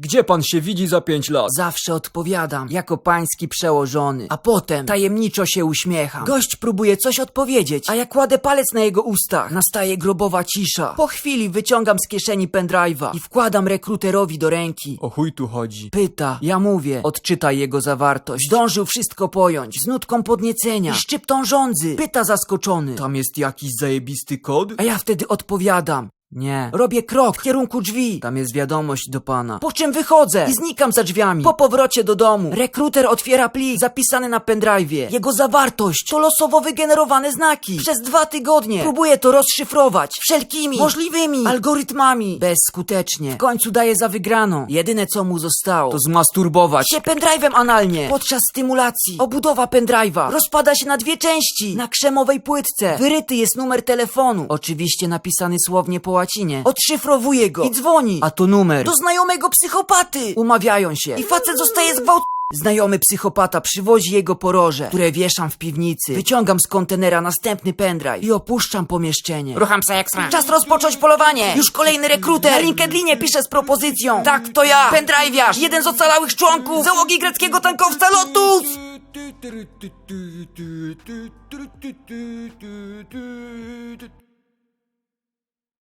Gdzie pan się widzi za pięć lat? Zawsze odpowiadam, jako pański przełożony. A potem tajemniczo się uśmiecham. Gość próbuje coś odpowiedzieć, a ja kładę palec na jego ustach. Nastaje grobowa cisza. Po chwili wyciągam z kieszeni pendrive'a i wkładam rekruterowi do ręki. O chuj tu chodzi. Pyta, ja mówię, odczytaj jego zawartość. Zdążył wszystko pojąć, z nutką podniecenia i szczyptą żądzy. Pyta zaskoczony. Tam jest jakiś zajebisty kod? A ja wtedy odpowiadam. Nie. Robię krok w kierunku drzwi. Tam jest wiadomość do pana. Po czym wychodzę i znikam za drzwiami. Po powrocie do domu. Rekruter otwiera plik zapisany na pendrive'ie. Jego zawartość to losowo wygenerowane znaki. Przez dwa tygodnie próbuję to rozszyfrować. Wszelkimi możliwymi algorytmami. Bezskutecznie. W końcu daje za wygraną. Jedyne co mu zostało To zmasturbować. się pendrive'em analnie. Podczas stymulacji obudowa pendrive'a rozpada się na dwie części. Na krzemowej płytce wyryty jest numer telefonu. Oczywiście napisany słownie po łacinie. Odszyfrowuje go i dzwoni. A to numer do znajomego psychopaty. Umawiają się i facet zostaje zgwałcony. Znajomy psychopata przywozi jego poroże, które wieszam w piwnicy. Wyciągam z kontenera następny pendrive i opuszczam pomieszczenie. Rucham se jak sram. Czas rozpocząć polowanie! Już kolejny rekruter! Na LinkedInie pisze z propozycją! Tak, to ja! Pendrive'iarz! Jeden z ocalałych członków załogi greckiego tankowca Lotus!